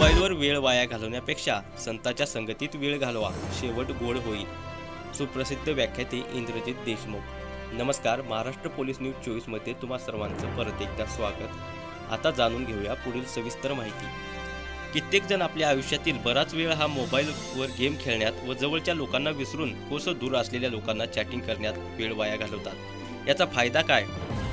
वेळ वाया घालवण्यापेक्षा संतांच्या संगतीत वेळ घालवा. शेवट गोड होईल. सुप्रसिद्ध व्याख्याते इंद्रजित देशमुख. नमस्कार महाराष्ट्र पोलीस न्यूज चोवीसमध्ये तुम्हा सर्वांचं परत एकदा स्वागत. आता जाणून घेऊया पुढील सविस्तर माहिती. कित्येक जण आपल्या आयुष्यातील बराच वेळ हा मोबाईलवर गेम खेळण्यात व जवळच्या लोकांना विसरून कोस दूर असलेल्या लोकांना चॅटिंग करण्यात वेळ वाया घालवतात. याचा फायदा काय?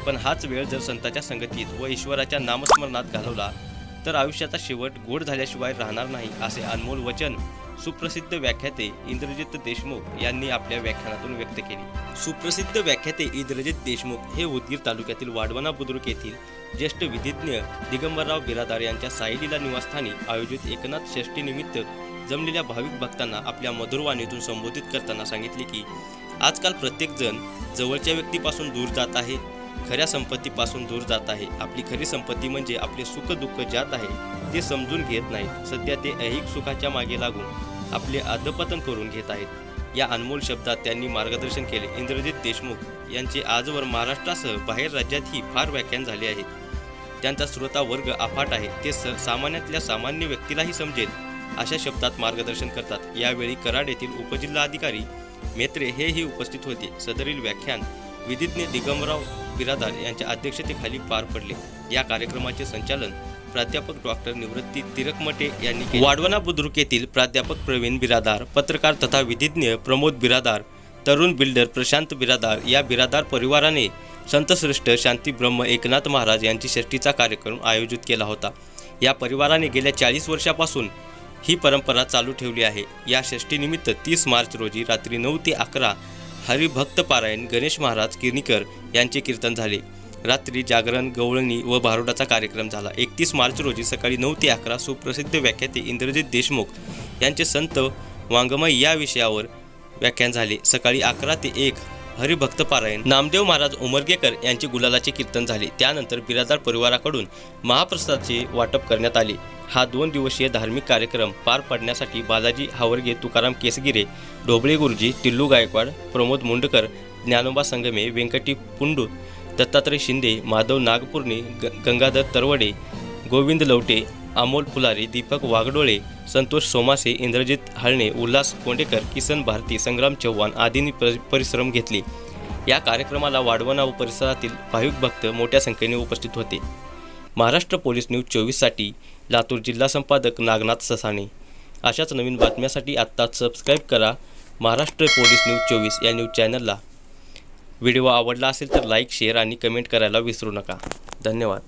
पण हाच वेळ जर संतांच्या संगतीत व ईश्वराच्या नामस्मरणात घालवला तर आयुष्याचा शेवट गोड झाल्याशिवाय राहणार नाही असे अनमोल वचन सुप्रसिद्ध व्याख्याते इंद्रजित देशमुख यांनी आपल्या व्याख्यानातून व्यक्त केले. सुप्रसिद्ध व्याख्याते इंद्रजित देशमुख हे उदगीर तालुक्यातील वाढवणा बुद्रुक येथील ज्येष्ठ विधिज्ञ दिगंबरराव बिरादार यांच्या सायलीला निवासस्थानी आयोजित एकनाथ षष्टीनिमित्त जमलेल्या भाविक भक्तांना आपल्या मधुरवाणीतून संबोधित करताना सांगितले की आजकाल प्रत्येकजण जवळच्या व्यक्तीपासून दूर जात आहे. खऱ्या संपत्तीपासून दूर जात आहे. आपली खरी संपत्ती म्हणजे आपले सुख दुःख ज्यात आहे ते समजून घेत नाही. सध्या ते ऐहिक सुखाच्या मागे लागून आपले अधपतन करून घेत आहेत. या अनमोल शब्दात त्यांनी मार्गदर्शन केले. इंद्रजित देशमुख यांचे आजवर महाराष्ट्रासह बाहेर राज्यातही फार व्याख्यान झाले आहेत. त्यांचा श्रोता वर्ग अफाट आहे. ते स सामान्यातल्या सामान्य व्यक्तीलाही समजेल अशा शब्दात मार्गदर्शन करतात. यावेळी कराड येथील उपजिल्हाधिकारी मेत्रे हेही उपस्थित होते. सदरील व्याख्यान विधिज्ञ दिगंबराव बिरादार यांच्या अध्यक्षतेखाली पार पडले. या कार्यक्रमाचे संचालन प्राध्यापक डॉक्टर निवृत्ती तिरकमटे यांनी केले. वाडवणा बुद्रुक येथील प्राध्यापक प्रवीण बिरादार पत्रकार तथा विधिज्ञ प्रमोद बिरादार तरुण बिल्डर प्रशांत बिरादार या बिरादार परिवाराने संतश्रेष्ठ शांती ब्रह्म एकनाथ महाराज यांची षष्टीचा कार्यक्रम आयोजित केला होता. या परिवाराने गेल्या चाळीस वर्षापासून ही परंपरा चालू ठेवली आहे. या षष्टीनिमित्त तीस मार्च रोजी रात्री नऊ ते अकरा हरिभक्त पारायण गणेश महाराज किर्णीकर यांचे कीर्तन झाले. रात्री जागरण गवळणी व भारुडाचा कार्यक्रम झाला. एकतीस मार्च रोजी सकाळी नऊ ते अकरा सुप्रसिद्ध व्याख्याते इंद्रजित देशमुख यांचे संत वाङ्मय या विषयावर व्याख्यान झाले. सकाळी अकरा ते एक हरिभक्त पारायण नामदेव महाराज उमरगेकर यांचे गुलालाचे कीर्तन झाले. त्यानंतर बिरादार परिवाराकडून महाप्रसादाचे वाटप करण्यात आले. हा दोन दिवसीय धार्मिक कार्यक्रम पार पाडण्यासाठी बालाजी हावरगे तुकाराम केसगिरे ढोबळे गुरुजी टिल्लू गायकवाड प्रमोद मुंडकर ज्ञानोबा संगमे व्यंकटी पुंडू दत्तात्रय शिंदे माधव नागपूर्णे ग गंगाधर तरवडे गोविंद लवटे अमोल फुलारी दीपक वागडोळे संतोष सोमासे इंद्रजित हळणे उल्हास कोंडेकर किसन भारती संग्राम चव्हाण आदींनी परि- परिश्रम घेतले. या कार्यक्रमाला वाढवणा व परिसरातील भाविक भक्त मोठ्या संख्येने उपस्थित होते. महाराष्ट्र पोलीस न्यूज चोवीससाठी लातूर जिल्हा संपादक नागनाथ ससाणे. अशाच नवीन बातम्यासाठी आत्ताच सबस्क्राईब करा महाराष्ट्र पोलीस न्यूज चोवीस या न्यूज चॅनलला. व्हिडिओ आवडला असेल तर लाईक शेअर आणि कमेंट करायला विसरू नका. धन्यवाद.